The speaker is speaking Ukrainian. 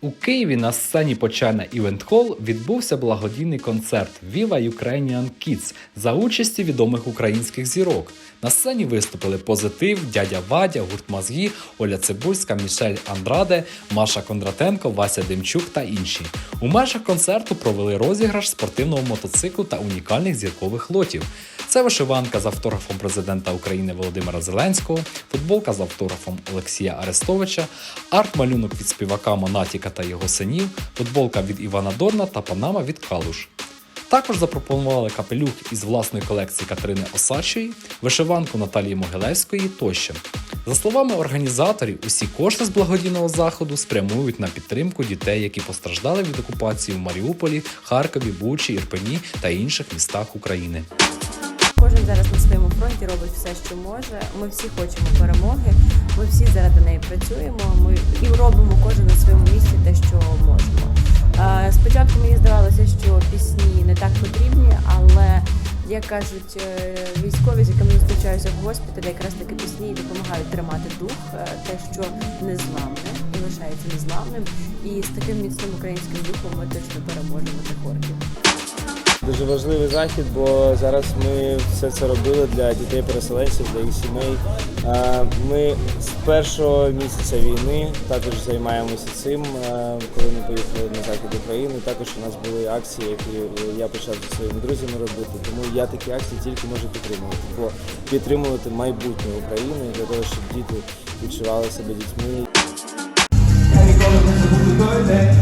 У Києві на сцені Почайна Івент Холл відбувся благодійний концерт Viva Ukrainian Kids за участі відомих українських зірок. На сцені виступили позитив, дядя Вадя, гурт Мозгі, Оля Цибульська, Мішель Андраде, Маша Кондратенко, Вася Демчук та інші. У межах концерту провели розіграш спортивного мотоциклу та унікальних зіркових лотів. Це вишиванка з автографом президента України Володимира Зеленського, футболка з автографом Олексія Арестовича, арт-малюнок від співака Монатіка та його синів, футболка від Івана Дорна та панама від Калуш. Також запропонували капелюх із власної колекції Катерини Осадчої, вишиванку Наталії Могилевської тощо. За словами організаторів, усі кошти з благодійного заходу спрямують на підтримку дітей, які постраждали від окупації в Маріуполі, Харкові, Бучі, Ірпені та інших містах України. Кожен зараз на своєму фронті робить все, що може. Ми всі хочемо перемоги. Ми всі заради неї працюємо. Ми і робимо кожен на своєму місці те, що можемо. Е, Спочатку мені здавалося, що пісні не так потрібні, але як кажуть е, військові, з якими зустрічаюся в госпіталі, якраз таки пісні допомагають тримати дух, е, те, що незламне і лишається незламним. І з таким міцним українським духом ми точно переможемо цих орків. Дуже важливий захід, бо зараз ми все це робили для дітей-переселенців, для їх сімей. Ми з першого місяця війни також займаємося цим. Коли ми поїхали на захід України, також у нас були акції, які я почав зі своїми друзями робити. Тому я такі акції тільки можу підтримувати, бо підтримувати майбутнє України для того, щоб діти відчували себе дітьми Я ніколи не забуду той день,